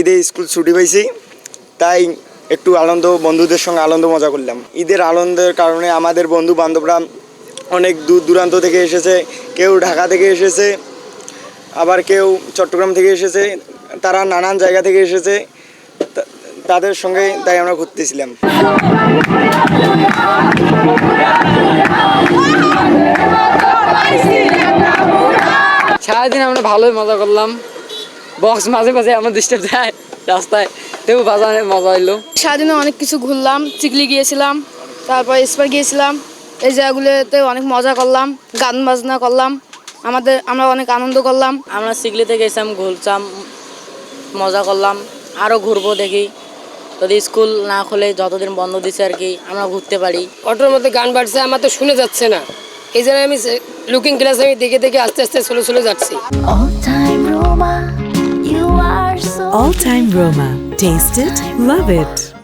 ঈদে স্কুল ছুটি পাইছি, তাই একটু আনন্দ, বন্ধুদের সঙ্গে আনন্দ মজা করলাম। ঈদের আনন্দের কারণে আমাদের বন্ধু বান্ধবরা অনেক দূর দূরান্ত থেকে এসেছে, কেউ ঢাকা থেকে এসেছে, আবার কেউ চট্টগ্রাম থেকে এসেছে, তারা নানান জায়গা থেকে এসেছে তাদের সঙ্গে তাই আমরা ঘুরতেছিলাম। সারাদিন আমরা ভালোই মজা করলাম। বক্স মাঝে মাঝে আমার ডিস্টার্ব দেয় রাস্তায়। তেও বাজারে মজা হইল। সারাদিনে অনেক কিছু ঘুরলাম চিকলি গিয়েছিলাম তারপর স্পার গিয়েছিলাম এই জায়গাগুলোতে অনেক মজা করলাম গান বাজনা করলাম আমাদের আমরা অনেক আনন্দ করলাম। আমরা সিগলিতে গেছিলাম ঘুরলাম মজা করলাম আরও ঘুরবো দেখি। যদি স্কুল না খুলে যতদিন বন্ধ দিছে আর কি আমরা ঘুরতে পারি। অটোর মধ্যে গান বাজছে আমার তো শুনে যাচ্ছে না। এই জন্য আমি লুকিং ক্লাস আমি দেখে দেখে আস্তে আস্তে চলে চলে যাচ্ছি। All Time Roma. Taste it, love it.